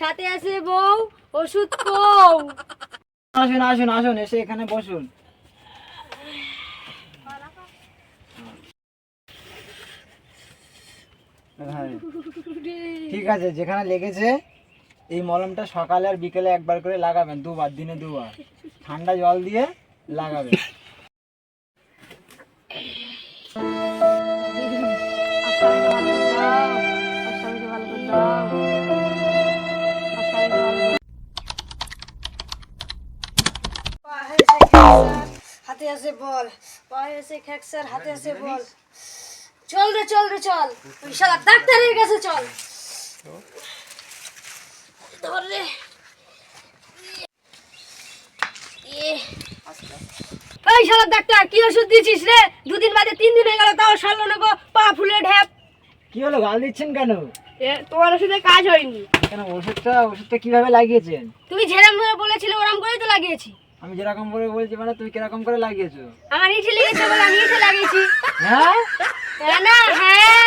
সাথে আছে বউ, ওষুধ কও আসুন আসুন আসুন, এসে এখানে বসুন। হ্যাঁ। ঠিক আছে, যেখানে লেগেছে, এই মলমটা সকালে আর বিকেলে একবার করে লাগাবেন, দুবার, দিনে দুবার। ঠান্ডা জল দিয়ে লাগাবেন। হাতে আছে বল পায়ে আছে খ্যাকসার হাতে আছে বল। চল রে চল রে চল। ওই শালা ডাক্তারের কাছে চল। ধর রে। এই শালা ডাক্তার কি ওষুধ দিয়েছিস রে? দুদিন বাদে তিন দিন হয়ে গেল তাও সারলো না গো। পা ফুলে ঢ্যাপ কি হলো গাল দিচ্ছেন কেন? এ, তোমার ওষুধে কাজ হয়নি। কেন ওষুধটা ওষুধটা কীভাবে লাগিয়েছেন? তুমি যেরকম করে বলেছিলে ওরকম করেই তো লাগিয়েছি। আমি যেরকম করে বলছি মানে তুমি কীরকম করে লাগিয়েছো? আমার ইচ্ছে লেগেছে বলে আমি ইচ্ছে লাগিয়েছি। হ্যাঁ? না হ্যাঁ।